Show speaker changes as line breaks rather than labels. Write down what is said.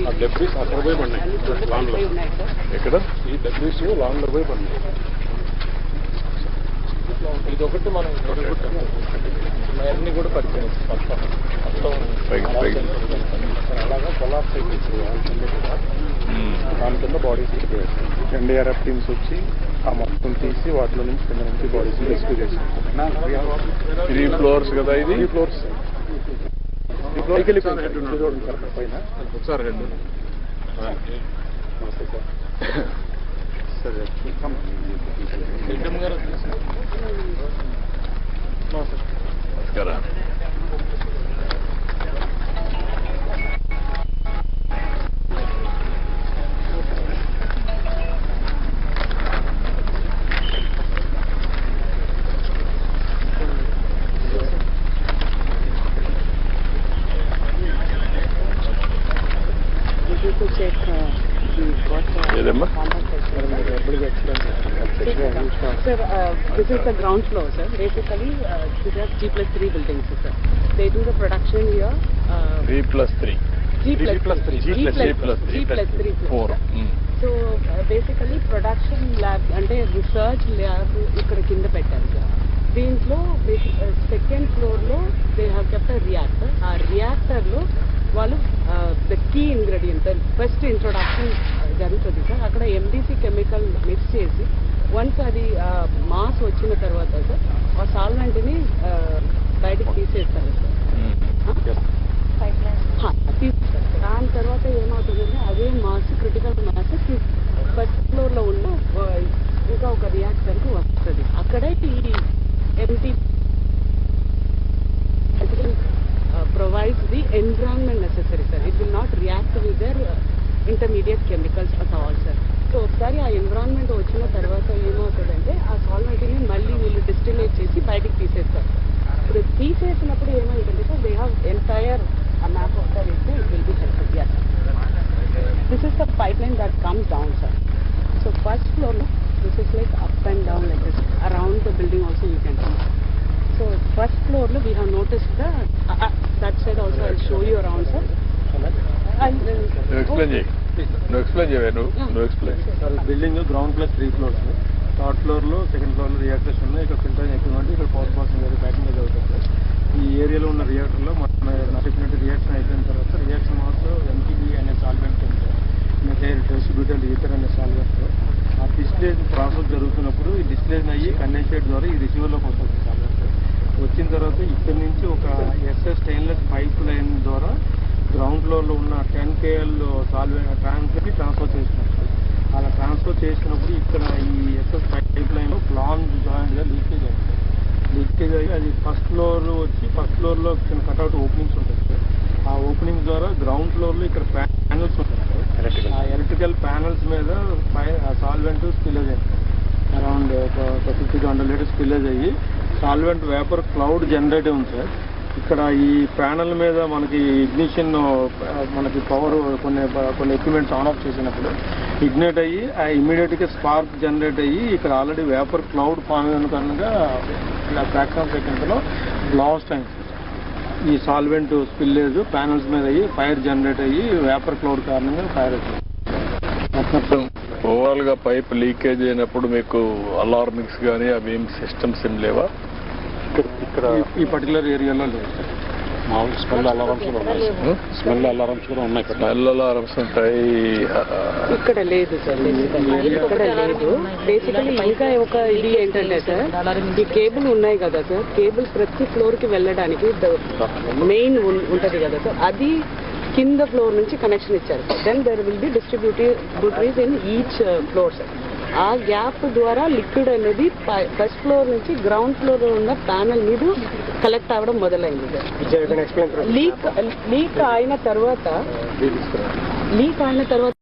ఆ డెబ్రీస్ అక్కడ పోయి పడినాయి లాంగ్లో ఎక్కడ ఈ డెబ్రీస్ లాంగ్లో పోయి పడినాయి
ఇది ఒకటి మనం అన్ని కూడా పరిచయం మొత్తం
పైకి, పైకి.
అలాగా కొలాప్స్ అయిపోయింది
దాని కింద బాడీస్ ఎన్డీఆర్ఎఫ్ టీమ్స్ వచ్చి ఆ మొత్తం తీసి వాటిలో నుంచి కింద నుంచి బాడీస్ రెస్క్యూ చేసి త్రీ ఫ్లోర్స్ కదా ఇది? ఫ్లోర్స్ పైన. ఒకసారి రెండు. నమస్తే సార్. సరే. ఏదమ్మా
contact us, Sir, uh, this is the ground floor, sir. Basically, uh, these are G plus 3 buildings, sir. They do the production here. Uh,
three plus three
G plus
plus
3.
three.
G
G
plus
plus
G plus 3
four
so basically production lab అంటే research lab ఇక్కడ కింద పెట్టారు sir దీంట్లో second ఫ్లోర్లో they have kept reactor ఆ రియాక్టర్లో వాళ్ళు the key ingredient first introduction జరుగుతుంది సార్. అక్కడ ఎండిసి కెమికల్ మిక్స్ చేసి వన్స్ అది మాస్ వచ్చిన తర్వాత సార్ ఆ సాల్వెంట్ని బయటకు తీసేస్తారు సార్. హా, తీస్తారు దాని తర్వాత ఏమవుతుందంటే అదే మాస్ క్రిటికల్ మాస్ ఫస్ట్ ఫ్లోర్లో ఉన్న ఇంకా ఒక రియాక్టర్కి వస్తుంది. అక్కడే ఈ MT provides the environment necessary sir it will not react with their intermediate chemicals at all sir so ఒకసారి ఆ ఎన్విరాన్మెంట్ వచ్చిన తర్వాత ఏమవుతుందంటే ఆ సాల్వెంట్ని మళ్ళీ వీళ్ళు డిస్టిలేట్ చేసి బయటికి తీసేస్తారు. ఇప్పుడు తీసేసినప్పుడు ఏమవుతుందంటే sir they have entire map ఒకసారి ఇస్తే will be help as this is the pipeline that comes down sir so first ఫ్లోర్లో this is like up and down like this around the building also you can come so first ఫ్లోర్లో we have notice that side also I show you around sir and
నువ్వు explain చేయి. నువ్వు explain చేయవే నువ్వు నువ్వు explain
sir building ground plus three floors third ఫ్లోర్లో second ఫ్లోర్లో reactors ఉన్నాయి. ఇక్కడ ఫిల్టర్ ఎక్విప్మెంట్ ఇక్కడ పవర్ ప్రాసెసింగ్ అది ప్యాకింగ్ అది అవుతుంది సార్ ఈ ఏరియాలో ఉన్న రియాక్టర్లో మన చెప్పినట్టు రియాక్షన్ అయిపోయిన తర్వాత రియాక్షన్ ఆల్సో ఎంటీబీ అనే సాల్వెంట్ ఉంది సార్ మెథైల్ డిస్ట్రిబ్యూటెడ్ ఈథర్ అనే సాల్వెంట్ ఆ డిస్ప్లేజ్ ప్రాసెస్ జరుగుతున్నప్పుడు ఈ డిస్ప్లేజ్ అయ్యి కండెన్సేట్ ద్వారా ఈ రిసీవర్లోకి వస్తుంది సాల్వెంట్ వచ్చిన తర్వాత ఇక్కడి నుంచి ఒక ఎస్ఎస్ స్టెయిన్లెస్ పైప్ లైన్ ద్వారా గ్రౌండ్ ఫ్లోర్లో ఉన్న టెన్ కేఎల్ సాల్వెంట్ ట్రాన్స్కి ట్రాన్స్ఫర్ చేస్తున్నారు. సార్. అలా ట్రాన్స్ఫర్ చేసినప్పుడు ఇక్కడ ఈ ఎస్ఎస్ పైప్ లైన్లో ప్లాన్ జాయింట్గా లీకేజ్ అవుతుంది. లీకేజ్ అయ్యి అది ఫస్ట్ ఫ్లోర్ వచ్చి ఫస్ట్ ఫ్లోర్లో చిన్న కట్అవుట్ ఓపెనింగ్స్ ఉంటాయి సార్. ఆ ఓపెనింగ్ ద్వారా గ్రౌండ్ ఫ్లోర్లో ఇక్కడ ప్యానల్స్ ఉంటాయి సార్. ఆ ఎలక్ట్రికల్ ప్యానల్స్ మీద సాల్వెంట్ స్పిలేజ్ అయింది అరౌండ్ ఒక ఫిఫ్టీ హండ్రెడ్ లీటర్స్ స్పిలేజ్ అయ్యి సాల్వెంట్ వేపర్ క్లౌడ్ జనరేట్ ఉంది సార్. ఇక్కడ ఈ ప్యానల్ మీద మనకి ఇగ్నిషన్ మనకి పవర్ కొన్ని కొన్ని ఎక్విప్మెంట్స్ ఆన్ ఆఫ్ చేసినప్పుడు ఇగ్నేట్ అయ్యి ఆ ఇమీడియట్గా స్పార్క్ జనరేట్ అయ్యి ఇక్కడ ఆల్రెడీ వేపర్ క్లౌడ్ ఫామ్ అయిన కారణంగా ఇలా ఫ్రాక్షన్ సెకండ్స్లో బ్లాస్ట్ అయింది ఈ సాల్వెంట్ స్పిల్లేజ్ ప్యానల్స్ మీద అయ్యి ఫైర్ జనరేట్ అయ్యి వేపర్ క్లౌడ్ కారణంగా ఫైర్ అవుతుంది.
ఓవరాల్గా పైప్ లీకేజ్ అయినప్పుడు మీకు అలార్మిక్స్ కానీ అవి ఏం సిస్టమ్స్ ఏం లేవా?
ఇక్కడ ఈ పర్టికులర్ ఏరియాలో లేదు సార్
మామూలు స్మెల్ అలారమ్స్ కూడా ఉన్నాయి. స్మెల్ అలారమ్స్ కూడా ఉన్నాయి ఇక్కడ.
స్మెల్ అలారమ్స్ ఉంటాయి.
ఇక్కడ లేదు సార్ ఇక్కడ లేదు. బేసికలీ ఇంకా ఒక ఇది ఏంటంటే సార్ ఈ కేబుల్ ఉన్నాయి కదా సార్ కేబుల్ ప్రతి ఫ్లోర్కి వెళ్ళడానికి మెయిన్ ఉంటది కదా సార్. అది కింద ఫ్లోర్ నుంచి కనెక్షన్ ఇచ్చారు then there will be distributaries in each floor sir ఆ గ్యాప్ ద్వారా లిక్విడ్ అనేది ఫస్ట్ ఫ్లోర్ నుంచి గ్రౌండ్ ఫ్లోర్లో ఉన్న ప్యానల్ మీద కలెక్ట్ అవ్వడం మొదలైంది. లీక్ లీక్ అయిన తర్వాత లీక్ అయిన తర్వాత